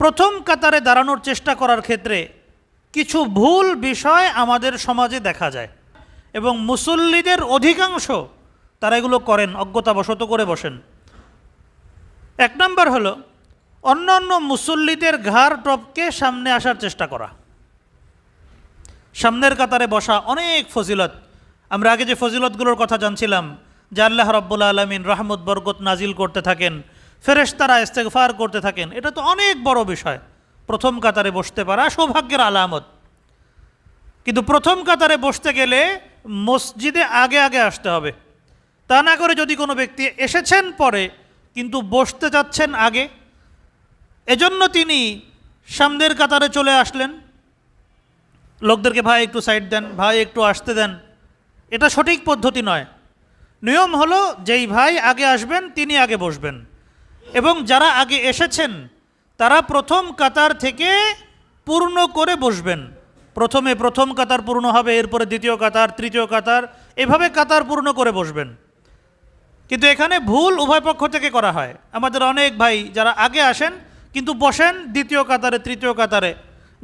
প্রথম কাতারে দাঁড়ানোর চেষ্টা করার ক্ষেত্রে কিছু ভুল বিষয় আমাদের সমাজে দেখা যায় এবং মুসল্লিদের অধিকাংশ তারা এগুলো করেন, অজ্ঞতাবশত করে বসেন। এক নম্বর হলো অন্য অন্য মুসল্লিদের ঘাড় টপকে সামনে আসার চেষ্টা করা। সামনের কাতারে বসা অনেক ফজিলত। আমরা আগে যে ফজিলতগুলোর কথা জানছিলাম, যে আল্লাহ রব্বুল আলমিন রহমত বরকত নাজিল করতে থাকেন ফেরেশতারা ইস্তেগফার করতে থাকেন। এটা তো অনেক বড় বিষয়। প্রথম কাতারে বসতে পারা সৌভাগ্যের আলামত। কিন্তু প্রথম কাতারে বসতে গেলে মসজিদে আগে আগে আসতে হবে। তা না করে যদি কোনো ব্যক্তি এসেছেন পরে, কিন্তু বসতে যাচ্ছেন আগে, এজন্য তিনি সামনের কাতারে চলে আসলেন। লোকদেরকে, ভাই, একটু সাইড দেন, ভাই, একটু আসতে দেন। এটা সঠিক পদ্ধতি নয়। নিয়ম হলো, যেই ভাই আগে আসবেন, তিনি আগে বসবেন। এবং যারা আগে এসেছেন, তারা প্রথম কাতার থেকে পূর্ণ করে বসবেন। প্রথমে প্রথম কাতার পূর্ণ হবে, এরপরে দ্বিতীয় কাতার, তৃতীয় কাতার, এভাবে কাতার পূর্ণ করে বসবেন। কিন্তু এখানে ভুল উভয় পক্ষ থেকে করা হয়। আমাদের অনেক ভাই যারা আগে আসেন, কিন্তু বসেন দ্বিতীয় কাতারে, তৃতীয় কাতারে,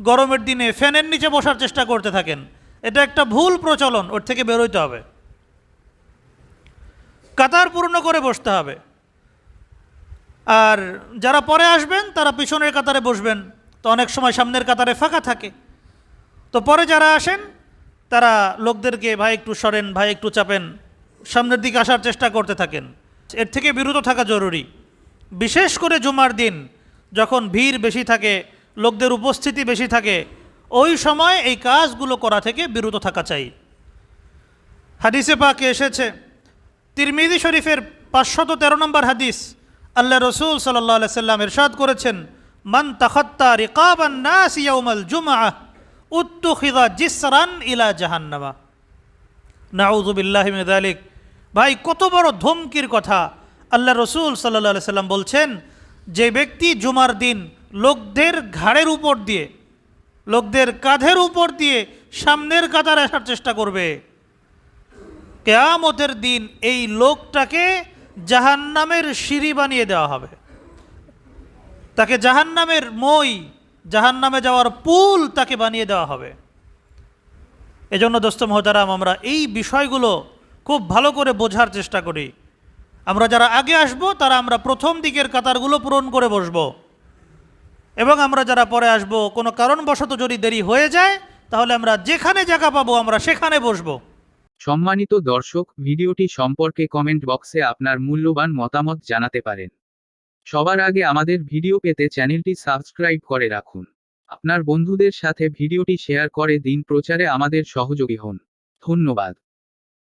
গরমের দিনে ফ্যানের নিচে বসার চেষ্টা করতে থাকেন। এটা একটা ভুল প্রচলন, ওর থেকে বেরোইতে হবে। কাতার পূর্ণ করে বসতে হবে। আর যারা পরে আসবেন, তারা পিছনের কাতারে বসবেন। তো অনেক সময় সামনের কাতারে ফাঁকা থাকে। তো পরে যারা আসেন, তারা লোকদেরকে, ভাই, একটু সরেন, ভাই, একটু চাপেন। সামনের দিকে আসার চেষ্টা করতে থাকেন। এর থেকে বিরত থাকা জরুরি। বিশেষ করে জুমার দিন, যখন ভিড় বেশি থাকে, লোকদের উপস্থিতি বেশি থাকে, ওই সময় এই কাজগুলো করা থেকে বিরত থাকা চাই। হাদিসে পাকে এসেছে। তিরমিদি শরীফের পাঁচশত তেরো নম্বর হাদিস আল্লাহ রসুল সাল্লাহ সাল্লাম ইরশাদ করেছেন, মান তাখত্তা রিকাবান নাস ইয়াউমাল জুমআ জিসরান ইলা জাহান্নামা। নাউজুবিল্লাহ মিদালিক ভাই, কত বড় ধমকির কথা আল্লাহ রসুল সাল্লাহ সাল্লাম বলছেন, যে ব্যক্তি জুমার দিন লোকদের ঘাড়ের উপর দিয়ে, লোকদের কাঁধের উপর দিয়ে সামনের কাতার আসার চেষ্টা করবে, কেয়ামতের দিন এই লোকটাকে জাহান্নামের সিঁড়ি বানিয়ে দেওয়া হবে। তাকে জাহান্নামের মই, জাহান্নামে যাওয়ার পুল তাকে বানিয়ে দেওয়া হবে। এজন্য দোস্ত মহতারাম, আমরা এই বিষয়গুলো খুব ভালো করে বোঝার চেষ্টা করি। আমরা যারা আগে আসব, তারা আমরা প্রথম দিকের কাতারগুলো পূরণ করে বসব। এবং আমরা যারা পরে আসব, কোনো কারণবশত যদি দেরি হয়ে যায়, তাহলে আমরা যেখানে জায়গা পাবো, আমরা সেখানে বসবো। সম্মানিত দর্শক, ভিডিওটি সম্পর্কে কমেন্ট বক্সে আপনার মূল্যবান মতামত জানাতে পারেন। সবার আগে আমাদের ভিডিও পেতে চ্যানেলটি সাবস্ক্রাইব করে রাখুন। আপনার বন্ধুদের সাথে ভিডিওটি শেয়ার করে দিন, প্রচারে আমাদের সহযোগী হন। ধন্যবাদ।